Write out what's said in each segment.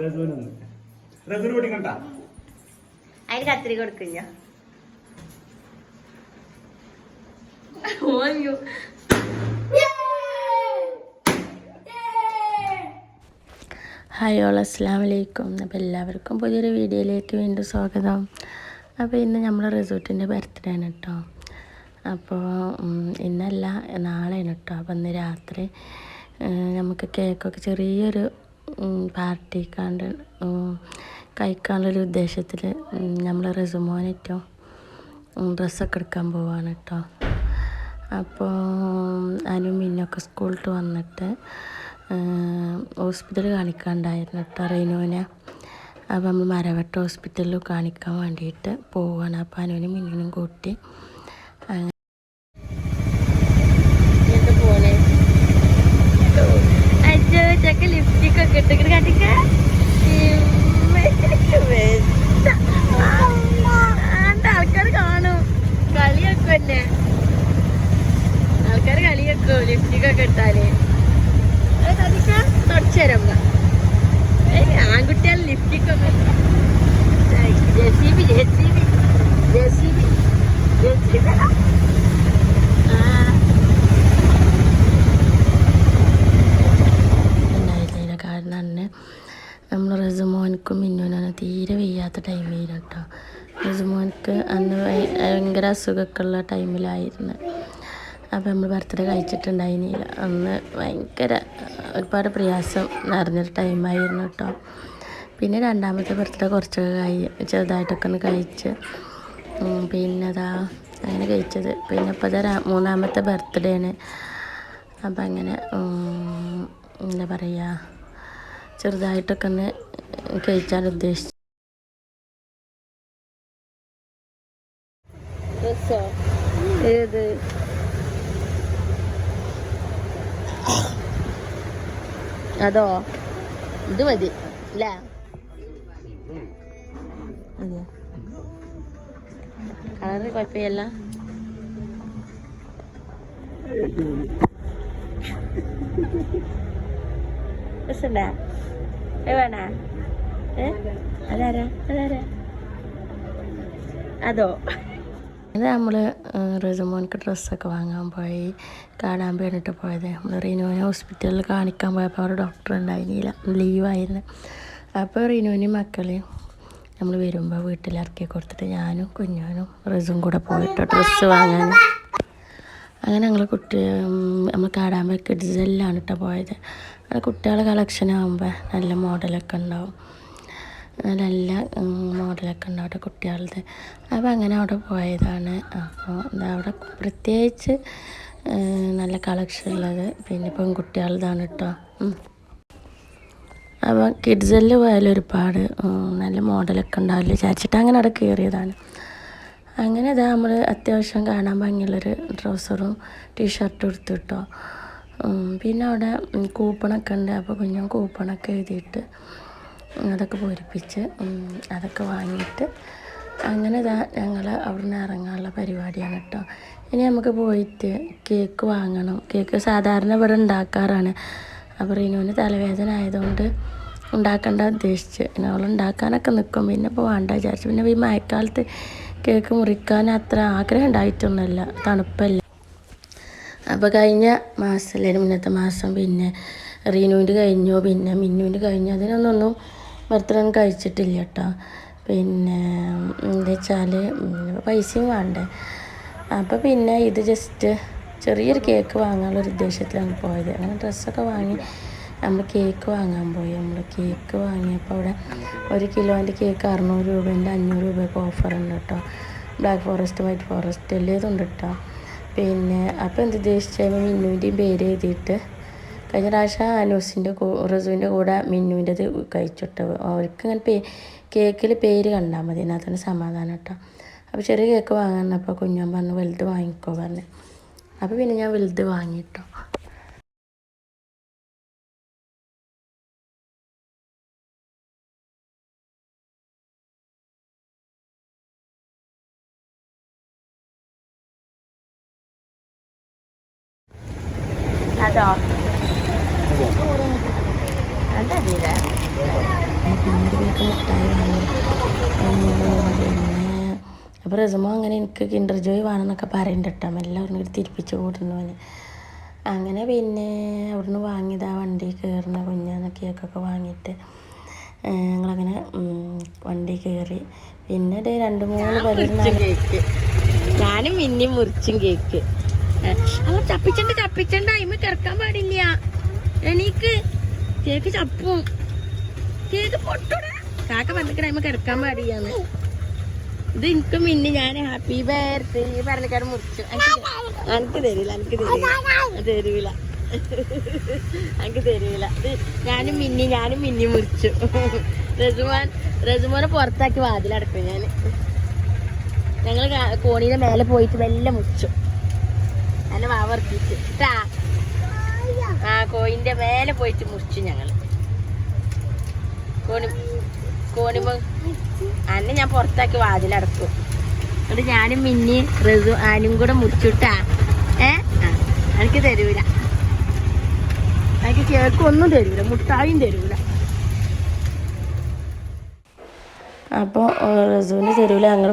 റസൂന് പൊട്ടിക്കണ്ട അതിന് കത്തിരി കൊടുക്കും ഞാൻ ഓയ്യോ ഹായ് ഓൾ അസ്സാം വലൈക്കും അപ്പോൾ എല്ലാവർക്കും പുതിയൊരു വീഡിയോയിലേക്ക് വീണ്ടും സ്വാഗതം. അപ്പോൾ ഇന്ന് നമ്മൾ റിസോർട്ടിന്റെ ബർത്ത്ഡേ ആണ് കേട്ടോ. അപ്പോൾ ഇന്നല്ല നാളെ കേട്ടോ അപ്പം ഇന്ന് രാത്രി നമുക്ക് കേക്കൊക്കെ ചെറിയൊരു പാർട്ടി പാർട്ടിക്കാണ്ട് കഴിക്കാനുള്ളൊരു ഉദ്ദേശത്തിൽ നമ്മൾ റിസുമോനേറ്റവും ഡ്രസ്സൊക്കെ എടുക്കാൻ പോവാണ് കേട്ടോ അപ്പോൾ അനു മിന്നൊക്കെ സ്കൂളിട്ട് വന്നിട്ട് ഹോസ്പിറ്റൽ കാണിക്കാണ്ടായിരുന്നു കേട്ടോ റെയിനുവിനെ അപ്പോൾ നമ്മൾ മരവട്ട ഹോസ്പിറ്റലിൽ കാണിക്കാൻ വേണ്ടിയിട്ട് പോവാണ്. അപ്പോൾ അനുവിനും മിന്നിനും കൂട്ടി തുടച്ചുതരാം ആൺകുട്ടികൾ ലിപ്സ്റ്റിക് ഒക്കെ ജെസിബി ജെസിബി ജെസിബി ജെസിബി ആ ഉണ്ടായിരുന്നില്ല കാരണം അന്ന് നമ്മൾ റസുമോനിക്കും മിന്നുവിനാണ് തീരെ വയ്യാത്ത ടൈമിൽ കേട്ടോ റസുമോനിക്ക് അന്ന് ഭയ- ഭയങ്കര അസുഖമൊക്കെ ഉള്ള ടൈമിലായിരുന്നു അപ്പോൾ നമ്മൾ ബർത്ത്ഡേ കഴിച്ചിട്ടുണ്ടായിരുന്നില്ല അന്ന് ഭയങ്കര ഒരുപാട് പ്രയാസം നിറഞ്ഞൊരു ടൈമായിരുന്നു കേട്ടോ പിന്നെ രണ്ടാമത്തെ ബർത്ത്ഡേ കുറച്ചൊക്കെ കഴി ചെറുതായിട്ടൊക്കെ ഒന്ന് കഴിച്ച് പിന്നെ അതാ അങ്ങനെ കഴിച്ചത്. പിന്നെ ഇപ്പോൾ ഇതാ മൂന്നാമത്തെ ബർത്ത്ഡേ ആണ്. അപ്പം അങ്ങനെ എന്താ പറയുക ചെറുതായിട്ടൊക്കെ ഒന്ന് കഴിച്ചാൽ ഉദ്ദേശിച്ചു. ഏത്? അതോ? ഇത് മതി അല്ലേ കളറ് കുഴപ്പമില്ല. രസണ്ടാ ഏ? അതാരാ? അതാരാ? അതോ? അത് നമ്മൾ റിസുമോനിക്ക് ഡ്രസ്സൊക്കെ വാങ്ങാൻ പോയി. കാണാൻ വേണ്ടിയിട്ട് പോയത്. നമ്മൾ റീനുവിനെ ഹോസ്പിറ്റലിൽ കാണിക്കാൻ പോയപ്പോൾ അവിടെ ഡോക്ടർ ഉണ്ടായിരുന്നില്ല. ലീവായിരുന്നു അപ്പോൾ റിനുവിനും മക്കളെയും നമ്മൾ വരുമ്പോൾ വീട്ടിലിറക്കി കൊടുത്തിട്ട് ഞാനും കുഞ്ഞാനും റിസും കൂടെ പോയിട്ട് ഡ്രസ്സ് വാങ്ങാൻ അങ്ങനെ ഞങ്ങൾ കുട്ടി നമ്മൾ കാടാമ്പ ആണ് കേട്ടോ പോയത്. അങ്ങനെ കുട്ടികളെ കളക്ഷൻ ആകുമ്പോൾ നല്ല മോഡലൊക്കെ ഉണ്ടാവും. നല്ല മോഡലൊക്കെ ഉണ്ട് അവിടെ കുട്ടികളുടെ. അപ്പോൾ അങ്ങനെ അവിടെ പോയതാണ്. അപ്പോൾ അവിടെ പ്രത്യേകിച്ച് നല്ല കളക്ഷൻ ഉള്ളത്. പിന്നെ പെൺകുട്ടികളുടെതാണ് കേട്ടോ. അപ്പോൾ കിഡ്സിൽ പോയാലും ഒരുപാട് നല്ല മോഡലൊക്കെ ഉണ്ടാവില്ല വിചാരിച്ചിട്ട് അങ്ങനെ അവിടെ കയറിയതാണ്. അങ്ങനെ ഇതാ നമ്മൾ അത്യാവശ്യം കാണാൻ ഭംഗിയുള്ളൊരു ട്രൗസറും ടീഷർട്ടും എടുത്തു കിട്ടോ. പിന്നെ അവിടെ കൂപ്പണൊക്കെ ഉണ്ട്. അപ്പോൾ കുഞ്ഞും കൂപ്പണൊക്കെ എഴുതിയിട്ട് അതൊക്കെ പൂരിപ്പിച്ച് അതൊക്കെ വാങ്ങിയിട്ട് അങ്ങനെ ഇതാ ഞങ്ങൾ അവിടുന്ന് ഇറങ്ങാനുള്ള പരിപാടിയാണ് കേട്ടോ ഇനി നമുക്ക് പോയിട്ട് കേക്ക് വാങ്ങണം. കേക്ക് സാധാരണ ഇവിടെ ഉണ്ടാക്കാറാണ്. അപ്പോൾ റീനുവിന് തലവേദന ആയതുകൊണ്ട് ഉണ്ടാക്കണ്ട ഉദ്ദേശിച്ച്. പിന്നെ അവൾ ഉണ്ടാക്കാനൊക്കെ നിൽക്കും പിന്നെ ഇപ്പോൾ വേണ്ട വിചാരിച്ചു. പിന്നെ ഈ മഴക്കാലത്ത് കേക്ക് മുറിക്കാൻ അത്ര ആഗ്രഹം ഉണ്ടായിട്ടൊന്നുമില്ല. തണുപ്പല്ല. അപ്പോൾ കഴിഞ്ഞ മാസം അല്ലെങ്കിൽ മുന്നത്തെ മാസം പിന്നെ റീനുവിന്റെ കഴിഞ്ഞു. പിന്നെ മിന്നുവിന്റെ കഴിഞ്ഞു. അതിനൊന്നും ബർത്ത്ഡേ കഴിച്ചിട്ടില്ല കേട്ടോ പിന്നെ എന്താ വെച്ചാൽ പൈസയും വേണ്ടേ. അപ്പോൾ പിന്നെ ഇത് ജസ്റ്റ് ചെറിയൊരു കേക്ക് വാങ്ങാനുള്ള ഉദ്ദേശത്തിലാണ് പോയത്. അങ്ങനെ ഡ്രസ്സൊക്കെ വാങ്ങി നമ്മൾ കേക്ക് വാങ്ങാൻ പോയി. നമ്മൾ കേക്ക് വാങ്ങിയപ്പോൾ അവിടെ ഒരു കിലോന്റെ കേക്ക് അറുന്നൂറ് രൂപേന്റെ അഞ്ഞൂറ് രൂപയൊക്കെ ഓഫർ ഉണ്ട് കേട്ടോ. ബ്ലാക്ക് ഫോറസ്റ്റ് വൈറ്റ് ഫോറസ്റ്റ് എല്ലാം ഇതുണ്ട് കേട്ടോ. പിന്നെ അപ്പോൾ എന്ത് ഉദ്ദേശിച്ചാൽ മിന്നുവിന്റെയും പേര് എഴുതിയിട്ട് കഴിഞ്ഞ പ്രാവശ്യം അനൂസിന്റെ റസുവിന്റെ കൂടെ മിന്നുവിന്റെത് കഴിച്ചിട്ട് അവർക്ക് ഇങ്ങനെ കേക്കിൽ പേര് കണ്ടാൽ മതി അതിനകത്തിന് സമാധാനം കേട്ടോ. അപ്പോൾ ചെറിയ കേക്ക് വാങ്ങുന്നപ്പോൾ കുഞ്ഞൻ പറഞ്ഞു വലുത് വാങ്ങിക്കോ പറഞ്ഞു. അപ്പോൾ പിന്നെ ഞാൻ വലുത് വാങ്ങിയിട്ടോ കേട്ടോ അതറിയില്ല പിന്നീട് പേർക്ക് മുട്ടായി വാങ്ങി പിന്നെ അപ്പോൾ റസമോ അങ്ങനെ എനിക്ക് കിൻഡർ ജോയ് വേണമെന്നൊക്കെ പറയുന്നുണ്ട് കേട്ടോ. എല്ലാവരും കൂടി തിരിപ്പിച്ച് കൂട്ടുന്നവന് അങ്ങനെ പിന്നെ അവിടുന്ന് വാങ്ങിയത് ആ വണ്ടി കയറുന്ന കുഞ്ഞാന്ന് കേക്കൊക്കെ വാങ്ങിയിട്ട് ഞങ്ങളങ്ങനെ വണ്ടി കയറി പിന്നെ ഒരു രണ്ട് മൂന്ന് പേരും കേക്ക്. ഞാനും മിന്നി മുറിച്ചും കേക്ക്. അവ ചപ്പിച്ചണ്ട് ചപ്പിച്ചണ്ട അയിമ കിടക്കാൻ പാടില്ല. എനിക്ക് കേക്ക് ചപ്പും. കേക്ക് പൊട്ടൂടാ. കാക്ക പറഞ്ഞിട്ട് അയിമ കിടക്കാൻ പാടിയാണ് ഇത് എനിക്ക് മിന്നി ഞാൻ ഹാപ്പി ബർത്ത്ഡേ പറഞ്ഞിട്ട് മുറിച്ചു. എനിക്ക് തരില്ല എനിക്ക് തരില്ല തരൂല എനിക്ക് തരൂല ഇത് ഞാനും മിന്നി ഞാനും മിന്നി മുറിച്ചു. റസുമാൻ റസുമോനെ പുറത്താക്കി വാതിലടക്കും ഞാൻ ഞങ്ങൾ കോണീന്റെ മേലെ പോയിട്ട് മെല്ലെ മുറിച്ചു. നല്ല വാവർത്തിച്ച് ആ കോയിന്റെ മേലെ പോയിട്ട് മുറിച്ചു ഞങ്ങൾ കോണി കോണിമ അന്നെ ഞാൻ പുറത്താക്കി വാതിലടക്കും എന്നിട്ട് ഞാനും മിന്നി റസു ആനും കൂടെ മുറിച്ചുട്ടാ. ഏ? എനിക്ക് തരൂല. എനിക്ക് കേക്കൊന്നും തരൂല മുട്ടായും തരൂല. അപ്പോൾ റസുവിന് തരൂല. ഞങ്ങൾ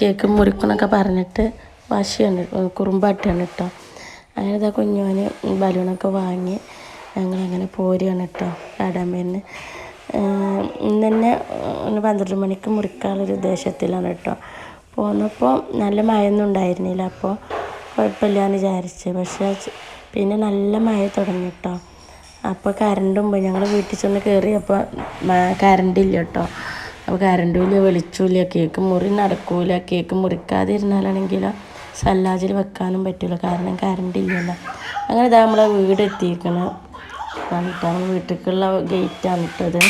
കേക്ക് മുറിക്കണമൊക്കെ പറഞ്ഞിട്ട് വാശിയാണ് കുറുമ്പാട്ടിയാണ് കേട്ടോ അങ്ങനെ ഇതാ കുഞ്ഞോന് ബലൂണൊക്കെ വാങ്ങി ഞങ്ങളങ്ങനെ പോരുകയാണ് കേട്ടോ കാടാമ്പേന്ന് ഇന്ന് തന്നെ പന്ത്രണ്ട് മണിക്ക് മുറിക്കാനുള്ളൊരു ഉദ്ദേശത്തിലാണ് കേട്ടോ. പോന്നപ്പോൾ നല്ല മഴയൊന്നും ഉണ്ടായിരുന്നില്ല. അപ്പോൾ കുഴപ്പമില്ലാന്ന് വിചാരിച്ച്. പക്ഷേ പിന്നെ നല്ല മഴ തുടങ്ങി കേട്ടോ. അപ്പോൾ കറണ്ടും പോയി ഞങ്ങൾ വീട്ടിൽ ചെന്ന് കയറിയപ്പോൾ ഇല്ല കേട്ടോ. അപ്പോൾ കറണ്ടും ഇല്ല വെളിച്ചമില്ല കേക്ക് മുറി നടക്കൂല കേക്ക് മുറിക്കാതെ ഇരുന്നാലാണെങ്കിലോ സല്ലാജിൽ വെക്കാനും പറ്റില്ല കാരണം കറണ്ട് ഇല്ലല്ലോ. അങ്ങനെ ഇതാ നമ്മളെ വീട് എത്തിയിരിക്കണം ഗേറ്റ് വീട്ടിലേക്കുള്ള ഗേറ്റാണ് ഇട്ടത്.